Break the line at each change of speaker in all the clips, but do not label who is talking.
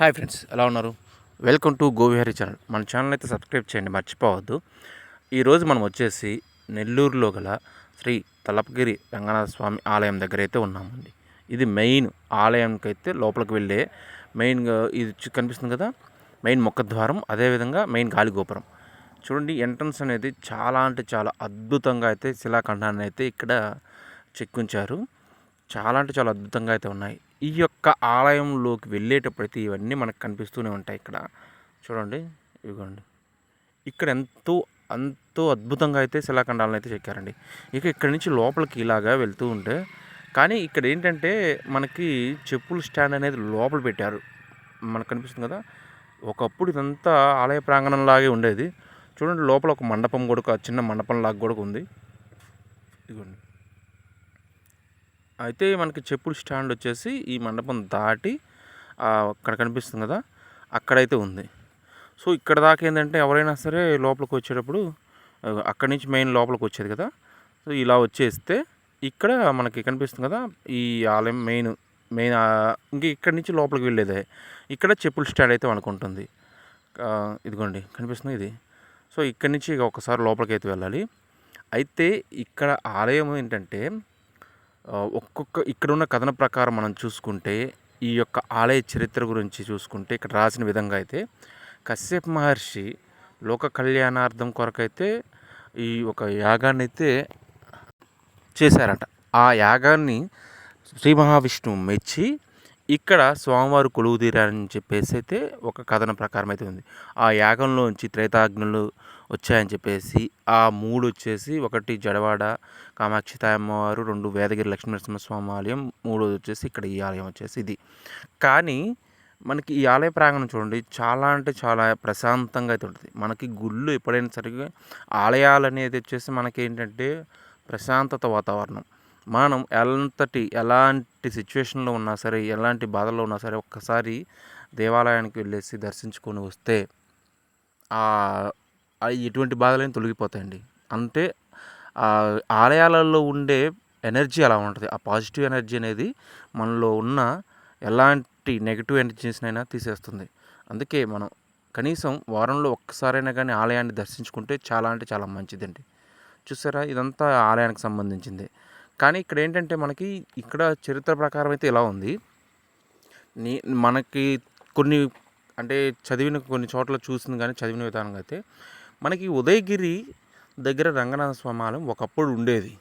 Hi friends ఎలా ఉన్నారు? Welcome to Govihari channel. మన ఛానల్ అయితే సబ్స్క్రైబ్ చేయండి మర్చిపోవద్దు. ఈరోజు మనం వచ్చేసి నెల్లూరులో గల శ్రీ తలపగిరి రంగనాథ స్వామి ఆలయం దగ్గర అయితే ఉన్నామండి. ఇది మెయిన్ ఆలయానికి అయితే లోపలికి వెళ్ళే మెయిన్గా ఇది కనిపిస్తుంది కదా? మెయిన్ ముఖద్వారం అదేవిధంగా మెయిన్ గాలి గోపురం. చూడండి ఎంట్రన్స్ అనేది చాలా అంటే చాలా అద్భుతంగా అయితే శిలాఖండాన్ని అయితే ఇక్కడ చెక్కించారు. చాలా అంటే చాలా అద్భుతంగా అయితే ఉన్నాయి. ఈ యొక్క ఆలయంలోకి వెళ్ళేటప్పటికి ఇవన్నీ మనకు కనిపిస్తూనే ఉంటాయి ఇక్కడ. చూడండి ఇదిగోండి. ఇక్కడ ఎంతో ఎంతో అద్భుతంగా అయితే శిలాఖండాలను అయితే చెక్కారండి. ఇక ఇక్కడ నుంచి లోపలికి ఇలాగా వెళ్తూ ఉంటే కానీ ఇక్కడ ఏంటంటే మనకి చెప్పుల స్టాండ్ అనేది లోపల పెట్టారు. మనకు కనిపిస్తుంది కదా ఒకప్పుడు ఇదంతా ఆలయ ప్రాంగణంలాగే ఉండేది. చూడండి లోపల ఒక మండపం కూడా చిన్న మండపం లాగా కూడా ఉంది. ఇదిగోండి. అయితే మనకి చెప్పుడు స్టాండ్ వచ్చేసి ఈ మండపం దాటి అక్కడ కనిపిస్తుంది కదా అక్కడైతే ఉంది. సో ఇక్కడ దాకా ఏంటంటే ఎవరైనా సరే లోపలికి వచ్చేటప్పుడు అక్కడి నుంచి మెయిన్ లోపలికి వచ్చేది కదా. సో ఇలా వచ్చేస్తే ఇక్కడ మనకి కనిపిస్తుంది కదా ఈ ఆలయం మెయిన్ మెయిన్ ఇంక ఇక్కడి నుంచి లోపలికి వెళ్ళేదే. ఇక్కడ చెప్పుల స్టాండ్ అయితే అనుకుంటుంది ఇదిగోండి కనిపిస్తుంది ఇది. సో ఇక్కడి నుంచి ఇక ఒకసారి లోపలికి అయితే వెళ్ళాలి. అయితే ఇక్కడ ఆలయం ఏంటంటే ఒక్కొక్క ఇక్కడ ఉన్న కథన ప్రకారం మనం చూసుకుంటే ఈ యొక్క ఆలయ చరిత్ర గురించి చూసుకుంటే ఇక్కడ రాసిన విధంగా అయితే కశ్యప్ మహర్షి లోక కళ్యాణార్థం కొరకైతే ఈ ఒక యాగాన్ని అయితే చేశారట. ఆ యాగాన్ని శ్రీ మహావిష్ణువు మెచ్చి ఇక్కడ స్వామివారు కొలువు తీరారని చెప్పేసి అయితే ఒక కథన ప్రకారం అయితే ఉంది. ఆ యాగంలోంచి త్రేతాగ్నులు వచ్చాయని చెప్పేసి ఆ మూడు వచ్చేసి ఒకటి జడవాడ కామాక్షి అమ్మవారు రెండు వేదగిరి లక్ష్మీనరసింహస్వామి ఆలయం మూడోది వచ్చేసి ఇక్కడ ఈ ఆలయం వచ్చేసి ఇది. కానీ మనకి ఈ ఆలయ ప్రాంగణం చూడండి చాలా అంటే చాలా ప్రశాంతంగా అయితే ఉంటుంది. మనకి గుళ్ళు ఎప్పుడైనా సరిగ్గా ఆలయాలు అనేది వచ్చేసి మనకి ఏంటంటే ప్రశాంతత వాతావరణం. మనం ఎంతటి ఎలాంటి సిచ్యువేషన్లో ఉన్నా సరే ఎలాంటి బాధల్లో ఉన్నా సరే ఒక్కసారి దేవాలయానికి వెళ్ళేసి దర్శించుకొని వస్తే ఆ ఆ ఎటువంటి బాధలైనా తొలగిపోతాయండి. అంటే ఆలయాలలో ఉండే ఎనర్జీ అలా ఉంటుంది. ఆ పాజిటివ్ ఎనర్జీ అనేది మనలో ఉన్న ఎలాంటి నెగిటివ్ ఎనర్జీస్నైనా తీసేస్తుంది. అందుకే మనం కనీసం వారంలో ఒక్కసారైనా కానీ ఆలయాన్ని దర్శించుకుంటే చాలా అంటే చాలా మంచిదండి. చూసారా? ఇదంతా ఆలయానికి సంబంధించింది. కానీ ఇక్కడ ఏంటంటే మనకి ఇక్కడ చరిత్ర ప్రకారం అయితే ఇలా ఉంది. నీ మనకి కొన్ని అంటే చదివిన కొన్ని చోట్ల చూసింది కానీ చదివిన విధానంగా అయితే మనకి ఉదయగిరి దగ్గర రంగనాథ స్వామి ఆలయం ఒకప్పుడు ఉండేది.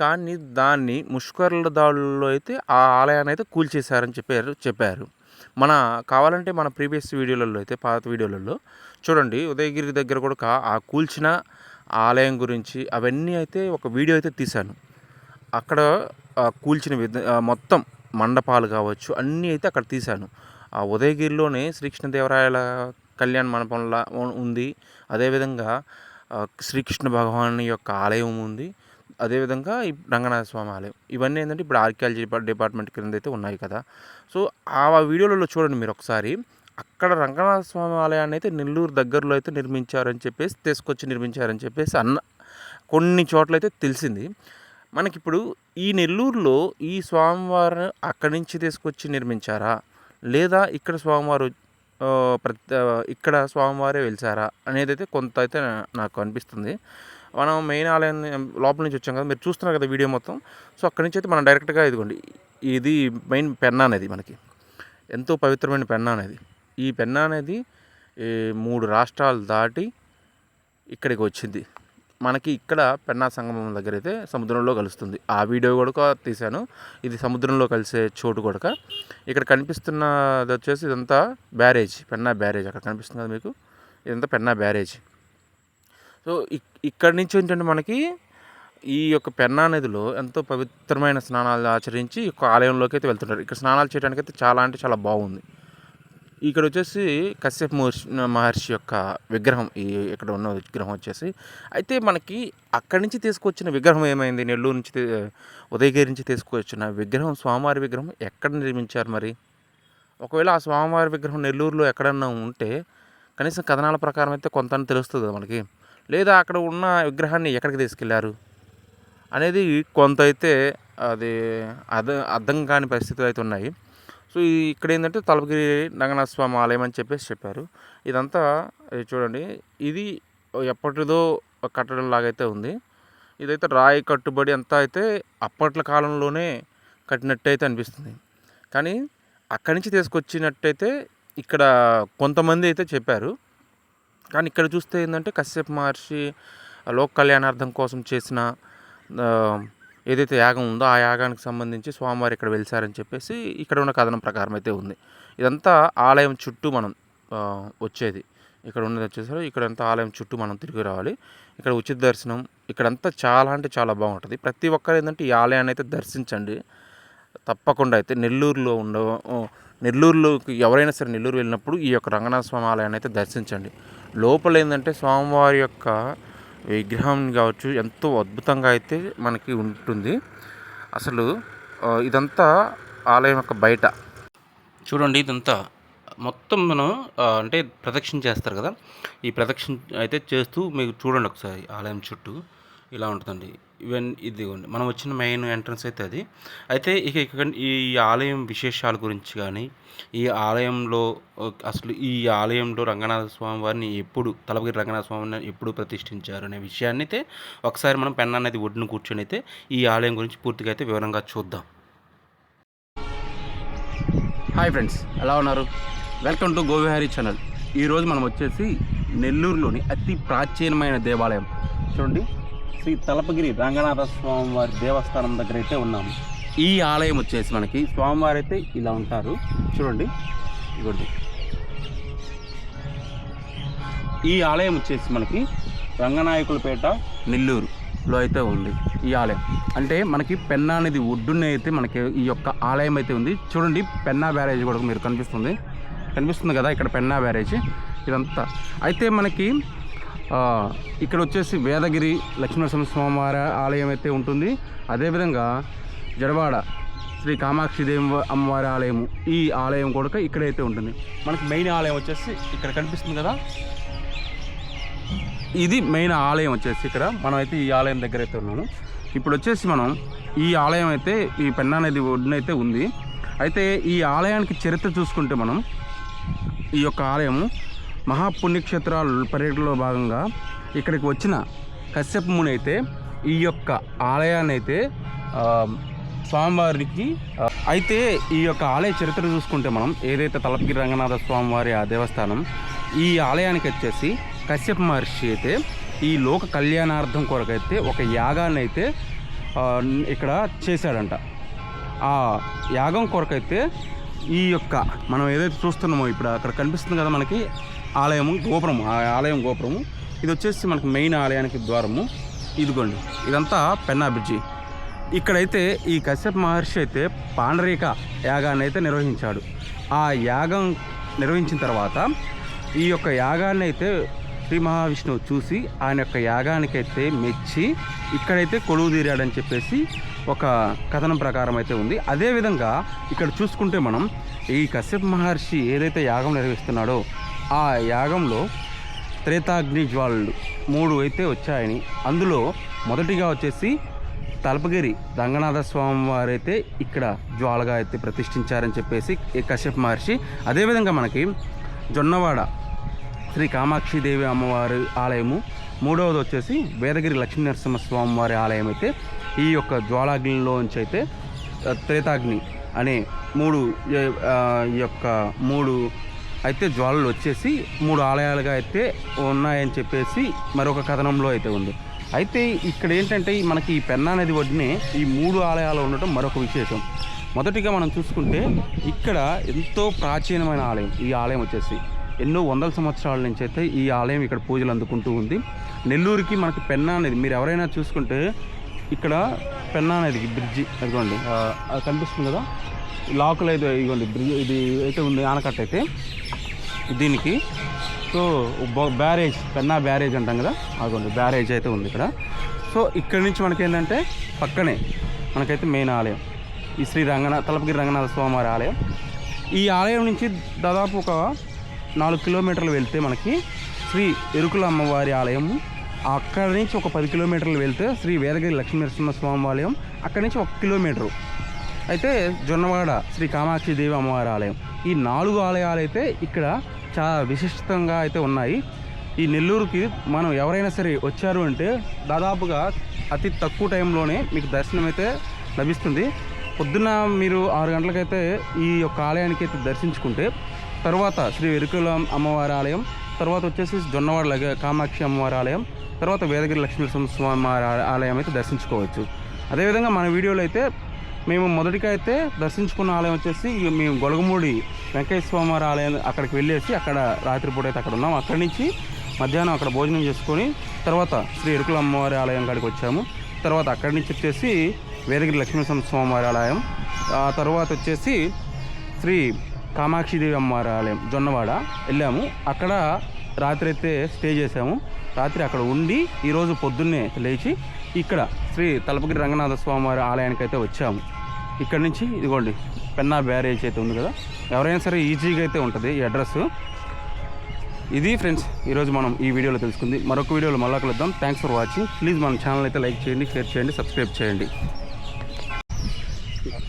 కానీ దాన్ని ముష్కరుల దాడుల్లో అయితే ఆ ఆలయాన్ని అయితే కూల్చేశారని చెప్పారు చెప్పారు. మన కావాలంటే మన ప్రీవియస్ వీడియోలలో అయితే పాత వీడియోలలో చూడండి ఉదయగిరి దగ్గర కూడా కా- ఆ కూల్చిన ఆలయం గురించి అవన్నీ అయితే ఒక వీడియో అయితే తీశాను. అక్కడ కూల్చిన విధ మొత్తం మండపాలు కావచ్చు అన్నీ అయితే అక్కడ తీశాను. ఆ ఉదయగిరిలోనే శ్రీకృష్ణదేవరాయల కళ్యాణ మండపంలా ఉంది. అదేవిధంగా శ్రీకృష్ణ భగవాన్ యొక్క ఆలయం ఉంది. అదేవిధంగా ఈ రంగనాథ స్వామి ఆలయం. ఇవన్నీ ఏంటంటే ఇప్పుడు ఆర్కియాలజీ డిపార్ట్మెంట్ కింద అయితే ఉన్నాయి కదా. సో ఆ వీడియోలలో చూడండి మీరు ఒకసారి. అక్కడ రంగనాథ స్వామి ఆలయాన్ని అయితే నెల్లూరు దగ్గరలో అయితే నిర్మించారని చెప్పేసి తీసుకొచ్చి నిర్మించారని చెప్పేసి అన్న కొన్ని చోట్ల అయితే తెలిసింది. మనకిప్పుడు ఈ నెల్లూరులో ఈ స్వామివారు అక్కడి నుంచి తీసుకొచ్చి నిర్మించారా? లేదా ఇక్కడ స్వామివారు ప్రతి ఇక్కడ స్వామివారే వెలిసారా అనేది అయితే కొంత అయితే నాకు అనిపిస్తుంది. మనం మెయిన్ ఆలయం లోపల నుంచి వచ్చాం కదా మీరు చూస్తున్నారు కదా వీడియో మొత్తం. సో అక్కడి నుంచి అయితే మనం డైరెక్ట్గా ఇదిగోండి ఇది మెయిన్ పెన్నా అనేది మనకి. ఎంతో పవిత్రమైన పెన్నా అనేది. ఈ పెన్నా అనేది ఈ మూడు రాష్ట్రాలు దాటి ఇక్కడికి వచ్చింది. మనకి ఇక్కడ పెన్నా సంగమం దగ్గర అయితే సముద్రంలో కలుస్తుంది. ఆ వీడియో కూడా తీశాను. ఇది సముద్రంలో కలిసే చోటు కూడా ఇక్కడ కనిపిస్తున్నది వచ్చేసి ఇదంతా బ్యారేజ్ పెన్నా బ్యారేజ్ అక్కడ కనిపిస్తుంది కదా మీకు? ఇదంతా పెన్నా బ్యారేజ్. సో ఇక్- ఇక్కడి నుంచి ఏంటంటే మనకి ఈ యొక్క పెన్నా నదిలో ఎంతో పవిత్రమైన స్నానాలు ఆచరించి ఒక ఆలయంలోకి అయితే వెళ్తుంటారు. ఇక్కడ స్నానాలు చేయడానికి అయితే చాలా అంటే చాలా బాగుంది. ఇక్కడ వచ్చేసి కశ్యప్ మహర్షి మహర్షి యొక్క విగ్రహం ఈ ఇక్కడ ఉన్న విగ్రహం వచ్చేసి అయితే మనకి అక్కడి నుంచి తీసుకొచ్చిన విగ్రహం ఏమైంది? నెల్లూరు నుంచి ఉదయగిరి నుంచి తీసుకొచ్చిన విగ్రహం స్వామివారి విగ్రహం ఎక్కడ నిర్మించారు మరి? ఒకవేళ ఆ స్వామివారి విగ్రహం నెల్లూరులో ఎక్కడన్నా ఉంటే కనీసం కథనాల ప్రకారం అయితే కొంత తెలుస్తుంది మనకి. లేదా అక్కడ ఉన్న విగ్రహాన్ని ఎక్కడికి తీసుకెళ్ళారు? అనేది కొంత అయితే అది అర్థం కాని పరిస్థితులు అయితే ఉన్నాయి.
సో ఇక్కడ ఏంటంటే తలపగిరి రంగనాథ స్వామి ఆలయం అని చెప్పేసి చెప్పారు. ఇదంతా చూడండి ఇది ఎప్పటిదో కట్టడం లాగైతే ఉంది. ఇదైతే రాయి కట్టుబడి అంతా అయితే అప్పట్ల కాలంలోనే కట్టినట్టయితే అనిపిస్తుంది. కానీ అక్కడి నుంచి తీసుకొచ్చినట్టయితే ఇక్కడ కొంతమంది అయితే చెప్పారు. కానీ ఇక్కడ చూస్తే ఏంటంటే కశ్యప్ మహర్షి లోక్ కళ్యాణార్థం కోసం చేసిన ఏదైతే యాగం ఉందో ఆ యాగానికి సంబంధించి స్వామివారు ఇక్కడ వెలిసారని చెప్పేసి ఇక్కడ ఉన్న కథనం ప్రకారం అయితే ఉంది. ఇదంతా ఆలయం చుట్టూ మనం వచ్చేది. ఇక్కడ ఉన్నది వచ్చేసరికి ఇక్కడంతా ఆలయం చుట్టూ మనం తిరిగి రావాలి. ఇక్కడ ఉచిత దర్శనం ఇక్కడంతా చాలా అంటే చాలా బాగుంటుంది. ప్రతి ఒక్కరు ఏంటంటే ఈ ఆలయాన్ని అయితే దర్శించండి. తప్పకుండా అయితే నెల్లూరులో ఉండ నెల్లూరులోకి ఎవరైనా సరే నెల్లూరు వెళ్ళినప్పుడు ఈ యొక్క రంగనాథ స్వామి ఆలయాన్ని అయితే దర్శించండి. లోపల ఏంటంటే స్వామివారి యొక్క విగ్రహం కావచ్చు ఎంతో అద్భుతంగా అయితే మనకి ఉంటుంది. అసలు ఇదంతా ఆలయం యొక్క బయట. చూడండి ఇదంతా మొత్తం మనం అంటే ప్రదక్షిణ చేస్తారు కదా. ఈ ప్రదక్షిణ అయితే చేస్తూ మీకు చూడండి ఒకసారి ఆలయం చుట్టూ. ఇలా ఉంటుందండి. ఈవెన్ ఇదిగోండి మనం వచ్చిన మెయిన్ ఎంట్రన్స్ అయితే అది. అయితే ఇక ఇక్కడ ఈ ఆలయం విశేషాల గురించి కానీ ఈ ఆలయంలో అసలు ఈ ఆలయంలో రంగనాథ స్వామి వారిని ఎప్పుడు తలపగిరి రంగనాథ స్వామిని ఎప్పుడు ప్రతిష్ఠించారు అనే విషయాన్ని అయితే ఒకసారి మనం పెన్నా అనేది ఒడ్డున కూర్చొని అయితే ఈ ఆలయం గురించి పూర్తిగా అయితే వివరంగా చూద్దాం. హాయ్ ఫ్రెండ్స్ ఎలా ఉన్నారు? వెల్కమ్ టు గోవిహారీ ఛానల్ ఈరోజు మనం వచ్చేసి నెల్లూరులోని అతి ప్రాచీనమైన దేవాలయం. చూడండి. శ్రీ తలపగిరి రంగనాథ స్వామివారి దేవస్థానం దగ్గర అయితే ఉన్నాము ఈ ఆలయం వచ్చేసి మనకి స్వామివారు అయితే ఇలా ఉంటారు. చూడండి. ఇవ్వండి ఈ ఆలయం వచ్చేసి మనకి రంగనాయకులపేట నెల్లూరులో అయితే ఉంది ఈ ఆలయం. అంటే మనకి పెన్నా అనేది ఒడ్డున అయితే మనకి ఈ యొక్క ఆలయం అయితే ఉంది. చూడండి పెన్నా బ్యారేజ్ కూడా మీరు కనిపిస్తుంది. కనిపిస్తుంది కదా ఇక్కడ పెన్నా బ్యారేజ్ ఇదంతా. అయితే మనకి ఇక్కడ వచ్చేసి వేదగిరి లక్ష్మీనరసింహ స్వామివారి ఆలయం అయితే ఉంటుంది. అదేవిధంగా జడవాడ శ్రీ కామాక్షిదేవి అమ్మవారి ఆలయము ఈ ఆలయం కూడా ఇక్కడైతే ఉంటుంది. మనకి మెయిన్ ఆలయం వచ్చేసి ఇక్కడ కనిపిస్తుంది కదా? ఇది మెయిన్ ఆలయం వచ్చేసి ఇక్కడ. మనం అయితే ఈ ఆలయం దగ్గర అయితే ఉన్నాము. ఇప్పుడు వచ్చేసి మనం ఈ ఆలయం అయితే ఈ పెన్నా నది ఒడ్డున అయితే ఉంది. అయితే ఈ ఆలయానికి చరిత్ర చూసుకుంటే మనం ఈ యొక్క ఆలయము మహాపుణ్యక్షేత్రాలు పర్యటనలో భాగంగా ఇక్కడికి వచ్చిన కశ్యప ముని అయితే ఈ యొక్క ఆలయాన్ని అయితే స్వామివారికి అయితే ఈ యొక్క ఆలయ చరిత్ర చూసుకుంటే మనం ఏదైతే తలపగిరి రంగనాథ స్వామివారి ఆ దేవస్థానం ఈ ఆలయానికి వచ్చేసి కశ్యప మహర్షి అయితే ఈ లోక కళ్యాణార్థం కొరకైతే ఒక యాగాన్ని అయితే ఇక్కడ చేశాడంట. ఆ యాగం కొరకైతే ఈ యొక్క మనం ఏదైతే చూస్తున్నామో ఇప్పుడు అక్కడ కనిపిస్తుంది కదా మనకి ఆలయము గోపురము ఆ ఆలయం గోపురము. ఇది వచ్చేసి మనకు మెయిన్ ఆలయానికి ద్వారము. ఇదిగోండి ఇదంతా పెన్నా బ్రిడ్జి. ఇక్కడైతే ఈ కశ్యప్ మహర్షి అయితే పాండరీక యాగాన్ని అయితే నిర్వహించాడు. ఆ యాగం నిర్వహించిన తర్వాత ఈ యొక్క యాగాన్ని అయితే శ్రీ మహావిష్ణువు చూసి ఆయన యొక్క యాగానికైతే మెచ్చి ఇక్కడైతే కొలువు తీరాడని చెప్పేసి ఒక కథనం ప్రకారం అయితే ఉంది. అదేవిధంగా ఇక్కడ చూసుకుంటే మనం ఈ కశ్యప్ మహర్షి ఏదైతే యాగం నిర్వహిస్తున్నాడో ఆ యాగంలో త్రేతాగ్ని జ్వాలలు మూడు అయితే వచ్చాయని. అందులో మొదటిగా వచ్చేసి తలపగిరి రంగనాథ స్వామి వారైతే ఇక్కడ జ్వాలగా అయితే ప్రతిష్ఠించారని చెప్పేసి కశ్యప్ మహర్షి. అదేవిధంగా మనకి జొన్నవాడ శ్రీ కామాక్షిదేవి అమ్మవారి ఆలయము మూడవది వచ్చేసి వేదగిరి లక్ష్మీ నరసింహస్వామి వారి ఆలయం అయితే ఈ యొక్క జ్వాలాగ్నిలోంచి అయితే త్రేతాగ్ని అనే మూడు ఈ యొక్క మూడు అయితే జ్వాలలు వచ్చేసి మూడు ఆలయాలుగా అయితే ఉన్నాయని చెప్పేసి మరొక కథనంలో అయితే ఉంది. అయితే ఇక్కడ ఏంటంటే మనకి ఈ పెన్నా నది ఒడ్డునే ఈ మూడు ఆలయాలు ఉండటం మరొక విశేషం. మొదటిగా మనం చూసుకుంటే ఇక్కడ ఎంతో ప్రాచీనమైన ఆలయం ఈ ఆలయం వచ్చేసి. ఎన్నో వందల సంవత్సరాల నుంచి అయితే ఈ ఆలయం ఇక్కడ పూజలు అందుకుంటూ ఉంది. నెల్లూరుకి మనకి పెన్నా అనేది మీరు ఎవరైనా చూసుకుంటే ఇక్కడ పెన్నా అనేది బ్రిడ్జి అదిగోండి. అది కనిపిస్తుంది కదా? లాకులు అయితే ఇదిగోండి బ్రిడ్జ్ ఇది అయితే ఉంది ఆనకట్ట అయితే. దీనికి. సో బ- బ్యారేజ్ పెన్నా బ్యారేజ్ అంటాం కదా అదిగోండి బ్యారేజ్ అయితే ఉంది ఇక్కడ. సో ఇక్కడ నుంచి మనకి ఏంటంటే పక్కనే మనకైతే మెయిన్ ఆలయం ఈ శ్రీ రంగనాథ తలపగిరి రంగనాథ స్వామివారి ఆలయం. ఈ ఆలయం నుంచి దాదాపు ఒక నాలుగు కిలోమీటర్లు వెళ్తే మనకి శ్రీ ఎరుకుల అమ్మవారి ఆలయం. అక్కడి నుంచి ఒక పది కిలోమీటర్లు వెళ్తే శ్రీ వేదగిరి లక్ష్మీ నరసింహ స్వామి ఆలయం. అక్కడి నుంచి ఒక కిలోమీటరు. అయితే జొన్నవాడ శ్రీ కామాక్షి దేవి అమ్మవారి ఆలయం. ఈ నాలుగు ఆలయాలు అయితే ఇక్కడ చాలా విశిష్టంగా అయితే ఉన్నాయి. ఈ నెల్లూరుకి మనం ఎవరైనా సరే వచ్చారు అంటే దాదాపుగా అతి తక్కువ టైంలోనే మీకు దర్శనం అయితే లభిస్తుంది. పొద్దున్న మీరు ఆరు గంటలకైతే ఈ యొక్క ఆలయానికి అయితే దర్శించుకుంటే తర్వాత శ్రీ వెరుకుల అమ్మవారి ఆలయం తర్వాత వచ్చేసి జొన్నవాడ కామాక్షి అమ్మవారి ఆలయం తర్వాత వేదగిరి లక్ష్మీ స్వామి ఆలయం అయితే దర్శించుకోవచ్చు. అదేవిధంగా మన వీడియోలో అయితే మేము మొదటిగా అయితే దర్శించుకున్న ఆలయం వచ్చేసి మేము గొలగమూడి వెంకటేశ్వర వారి ఆలయం అక్కడికి వెళ్ళేసి అక్కడ రాత్రిపూట అయితే అక్కడ ఉన్నాం. అక్కడి నుంచి మధ్యాహ్నం అక్కడ భోజనం చేసుకొని తర్వాత శ్రీ ఎరుకుల అమ్మవారి ఆలయం కాడికి వచ్చాము. తర్వాత అక్కడి నుంచి వచ్చేసి వేదగిరి లక్ష్మీ స్వామివారి ఆలయం. ఆ తర్వాత వచ్చేసి శ్రీ కామాక్షిదేవి అమ్మవారి ఆలయం జొన్నవాడ వెళ్ళాము. అక్కడ రాత్రి అయితే స్టే చేసాము రాత్రి అక్కడ ఉండి ఈరోజు పొద్దున్నే లేచి ఇక్కడ శ్రీ తలపగిరి రంగనాథ స్వామి వారి ఆలయానికి అయితే వచ్చాము. ఇక్కడ నుంచి ఇదిగోండి పెన్నా బ్యారేజ్ అయితే ఉంది కదా. ఎవరైనా సరే ఈజీగా అయితే ఉంటుంది ఈ అడ్రస్. ఇది ఫ్రెండ్స్ ఈరోజు మనం ఈ వీడియోలో తెలుసుకుంది. మరొక వీడియోలో మళ్ళా కలుద్దాం. థ్యాంక్స్ ఫర్ వాచింగ్ ప్లీజ్ మన ఛానల్ అయితే లైక్ చేయండి షేర్ చేయండి సబ్స్క్రైబ్ చేయండి.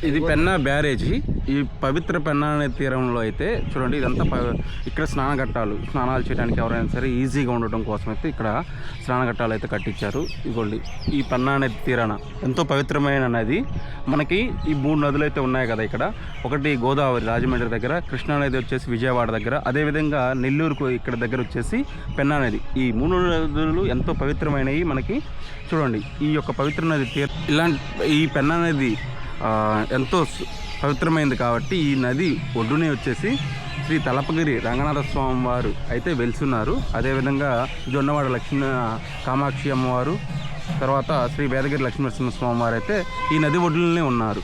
ఇది పెన్నా బ్యారేజీ. ఈ పవిత్ర పెన్నా అనే తీరంలో అయితే చూడండి ఇదంతా ప- ఇక్కడ స్నానఘట్టాలు స్నానాలు చేయడానికి ఎవరైనా సరే ఈజీగా ఉండటం కోసం అయితే ఇక్కడ స్నానఘట్టాలు అయితే కట్టించారు. ఇదిగోండి ఈ పెన్నా అనే తీరాన ఎంతో పవిత్రమైన నది. మనకి ఈ మూడు నదులు అయితే ఉన్నాయి కదా ఇక్కడ. ఒకటి గోదావరి రాజమండ్రి దగ్గర కృష్ణా నది వచ్చేసి విజయవాడ దగ్గర. అదేవిధంగా నెల్లూరుకు ఇక్కడ దగ్గర వచ్చేసి పెన్నా నది. ఈ మూడు నదులు ఎంతో పవిత్రమైనవి మనకి. చూడండి ఈ యొక్క పవిత్ర నది తీర ఇలాంటి ఈ పెన్నా నది ఎంతో పవిత్రమైంది కాబట్టి ఈ నది ఒడ్డునే వచ్చేసి శ్రీ తలపగిరి రంగనాథ స్వామి వారు అయితే వెలుసున్నారు. అదేవిధంగా జొన్నవాడ లక్ష్మీ కామాక్షి అమ్మవారు తర్వాత శ్రీ వేదగిరి లక్ష్మీనరసింహ స్వామి వారు అయితే ఈ నది ఒడ్డులోనే ఉన్నారు.